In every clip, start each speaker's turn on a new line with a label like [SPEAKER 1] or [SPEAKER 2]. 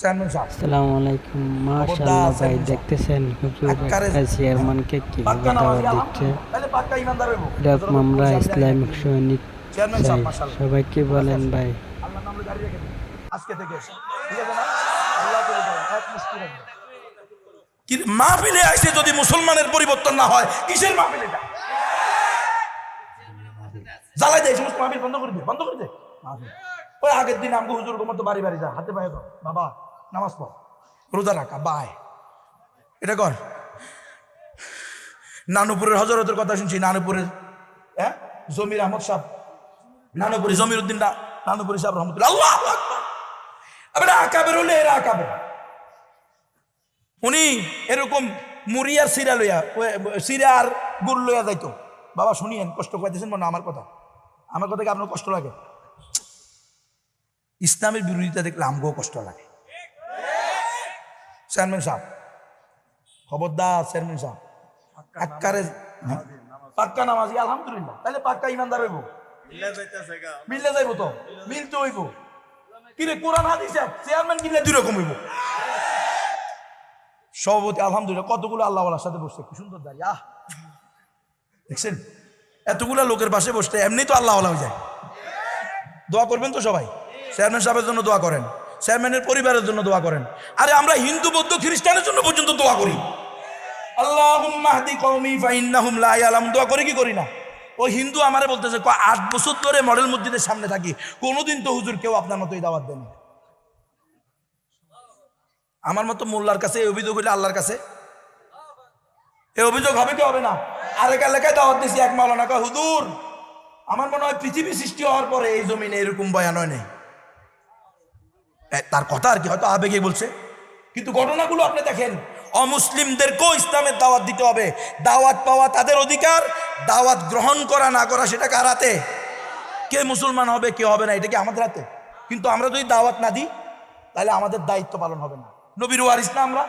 [SPEAKER 1] আসসালামু আলাইকুম মাশাআল্লাহ ভাই দেখতেছেন চেয়ারম্যানকে কীভাবে দাওয়াত দিচ্ছে? আমরা ইসলামিক সৈনিক বলেন ভাই।
[SPEAKER 2] আজকে থেকে মাহফিলে আসে যদি মুসলমানের পরিবর্তন না হয় কিসের মাহফিল জ্বালাই দেয় সমস্ত মাহফিল বন্ধ করে দে বন্ধ করে দে। মাহফিল। ওই আগের দিন আমগো হুজুর মতো বাড়ি বাড়ি যা হাতে পায়ে বাবা নামাজ পড়। রোজা রাখা বায় এটা কর। নানুপুরের হজরতের কথা শুনছি, নানুপুরের হ্যাঁ? জমির আহমদ সাহেব। নানুপুরি জমির উদ্দিন নানুপুরি সাহেব রহমতুল্লাহ। উনি এরকম মুড়ি সিরা লইয়া সিরা আর গুড় লইয়া যাইতো। বাবা, শুনিয়েন, কষ্ট পাইতেছেন মনে আমার কথা। আমার কথা কি আপনার কষ্ট লাগে? ইসলামের বিরোধিতা দেখলে আমগো কষ্ট লাগে। চেয়ারম্যান সাহেব। খবরদার চেয়ারম্যান সাহেব। আক্কারে হ্যাঁ? পাক্কা নামাজি আলহামদুলিল্লাহ। তাহলে পাক্কা ইমানদার হইব। মিললে যাইব তো? মিলতে হইব। কিরে কোরআন হাদিস চেয়ারম্যান কিনলে দুই রকম হইব। সভাপতি আলহামদুলিল্লাহ কতগুলো আল্লাহওয়ালার সাথে বসছে? কি সুন্দর দাঁড়িয়ে আহ! দেখছেন? এতগুলো লোকের পাশে বসতে এমনি তো আল্লাহওয়ালা হয়ে যায়। দোয়া করবেন তো সবাই? চেয়ারম্যান সাহেবের জন্য দোয়া করেন। চেয়ারম্যানের পরিবারের জন্য দোয়া করেন। আরে আমরা হিন্দু, বৌদ্ধ, খ্রিস্টানের জন্য পর্যন্ত দোয়া করি। লা দোয়া করি কি করি না? ওই হিন্দু আমারে বলতেছে আট বছর ধরে মডেল মসজিদের সামনে থাকি, কোনোদিন তো হুজুর কেউ আপনার মতোই দাওয়াত দেন আমার মতো মোল্লার কাছে এই অভিযোগ হইলে আল্লাহর কাছে। এই অভিযোগ হবে কি হবে না? আরেক এলাকায় দাওয়াত দিছি এক মাওলানা হুজুর, আমার মনে হয় পৃথিবী সৃষ্টি হওয়ার পরে এই জমিনে এরকম বয়ান হয় নাই। তার কথা আর কি হয়তো আবেগে বলছে। কিন্তু ঘটনাগুলো আপনি দেখেন, অমুসলিমদেরকেও ইসলামের দাওয়াত দিতে হবে। দাওয়াত পাওয়া তাদের অধিকার, দাওয়াত গ্রহণ করা না করা সেটা কার হাতে? কে মুসলমান হবে, কে হবে না, এটা কি আমাদের হাতে? কিন্তু আমরা যদি দাওয়াত না দিই, তাহলে আমাদের দায়িত্ব পালন হবে না। নবীর ওয়ারিস না আমরা?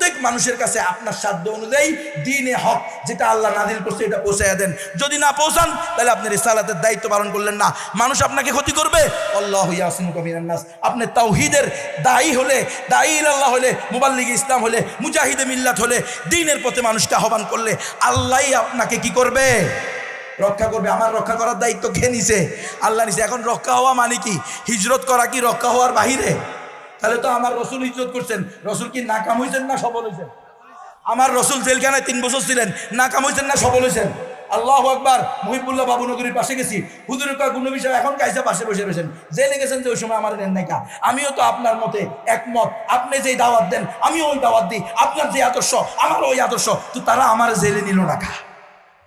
[SPEAKER 2] মানুষের কাছে আপনার সাধ্য অনুযায়ী দ্বীনে হক, যেটা আল্লাহ নাজিল করছে এটা পৌঁছাইয়া দেন। যদি না পৌঁছান, তাহলে আপনি রিসালাতের দায়িত্ব পালন করলেন না। মানুষ আপনাকে ক্ষতি করবে। আল্লাহ ইয়াসিমুকা মিনান আপনি তাওহিদের দায়ী হলে, দায়ী আল্লাহ হলে, মুবাল্লিগ ইসলাম হলে, মুজাহিদে মিল্লাত হলে, দিনের পথে মানুষকে আহ্বান করলে আল্লাহই আপনাকে কি করবে? রক্ষা করবে। আমার রক্ষা করার দায়িত্ব কে নিছে? আল্লাহ নিছে। এখন রক্ষা হওয়া মানে কি? হিজরত করা কি রক্ষা হওয়ার বাহিরে? তাহলে তো আমার রসুল হিজরত করছেন। রসুল কি নাকাম হয়েছেন না সফল হয়েছেন আমার রসুল জেলখানায় তিন বছর ছিলেন, নাকাম হয়েছেন না সফল হয়েছেন আল্লাহ আকবার, মহিবুল্লাহ বাবু নগরীর পাশে গেছি। হুজুরের কয় বিষয় এখন কাইসা পাশে বসে রয়েছেন? জেলে গেছেন যে ওই সময় আমার নেন নাইকা আমিও তো আপনার মতে একমত। আপনি যেই দাওয়াত দেন, আমিও ওই দাওয়াত দিই। আপনার যে আদর্শ, আমারও ওই আদর্শ। তো তারা আমার জেলে নিল না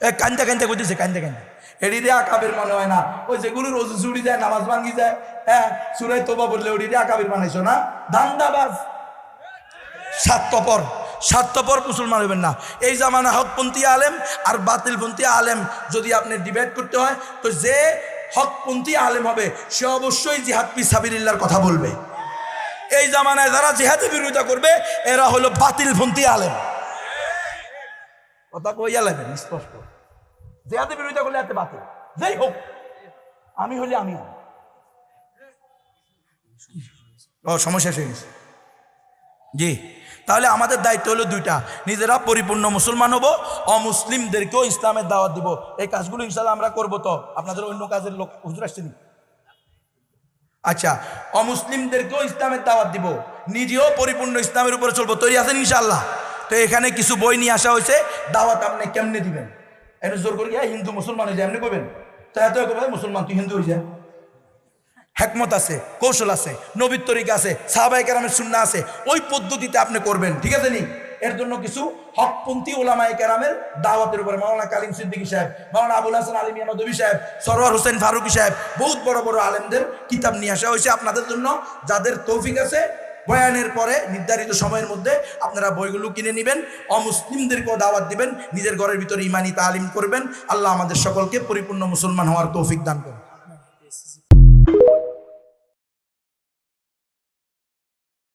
[SPEAKER 2] এ, কান্দা কান্দা করতেছে কান্দা কান্দা। এডি দিয়ে আকাবের মনে হয় না। ওই যেগুলো রোজ চুড়ি যায়, নামাজ ভাঙ্গি যায়। হ্যাঁ সুরাই তোবা বললে ওডি দিয়ে আকাবের বানাইছো না। ধান্দাবাজ। স্বার্থপর স্বার্থপর মুসলমান হবেন না। এই জামানা হকপন্থী আলেম আর বাতিলপন্থী আলেম যদি আপনি ডিবেট করতে হয়, তো যে হকপন্থী আলেম হবে, সে অবশ্যই জিহাদ পি সাবিরিল্লার কথা বলবে। এই জামানায় যারা জিহাদের বিরোধিতা করবে, এরা হলো বাতিলপন্থী আলেম। কথা কইয়া লাগবেন স্পষ্ট। জিহাদের বিরোধিতা করলে এত বাতিল। যাই হোক, আমি হলে আমি ও সমস্যা শেষ জি, তাহলে আমাদের দায়িত্ব হলো দুইটা। নিজেরা পরিপূর্ণ মুসলমান হব, অমুসলিমদেরকেও ইসলামের দাওয়াত দিব। এই কাজগুলো ইনশাল্লাহ আমরা করব তো। আপনাদের অন্য কাজের লোক, হুজুর আসছেনি আচ্ছা অমুসলিমদেরকেও ইসলামের দাওয়াত দিব। নিজেও পরিপূর্ণ ইসলামের উপরে চলবো। তৈরি আছেন ইনশাল্লাহ তো এখানে কিছু বই নিয়ে আসা হয়েছে। দাওয়াত আপনি কেমনে দিবেন? এনে জোর করে গিয়ে হিন্দু মুসলমান হয়ে যায় এমনি করবেন তো এত মুসলমান, তুই হিন্দু হয়ে যায় হেকমত আছে, কৌশল আছে, নবীর তরিকা আছে সাহাবাই কেরামের সুন্না আছে, ওই পদ্ধতিতে আপনি করবেন, ঠিক আছে নি? এর জন্য কিছু হকপন্থী ওলামাই কেরামের দাওয়াতের উপরে, মাওলানা কালিম সিদ্দিকী সাহেব, মাওলানা আবুল হাসান আলী মিয়া নদী সাহেব, সরোয়ার হোসেন ফারুকি সাহেব, বহুত বড় বড় আলেমদের কিতাব নিয়ে আসা হয়েছে আপনাদের জন্য, যাদের তৌফিক আছে বয়ানের পরে নির্ধারিত সময়ের মধ্যে আপনারা বইগুলো কিনে নেবেন। অমুসলিমদেরকেও দাওয়াত দিবেন। নিজের ঘরের ভিতরে ইমানি তালিম করবেন। আল্লাহ আমাদের সকলকে পরিপূর্ণ মুসলমান হওয়ার তৌফিক দান করুন।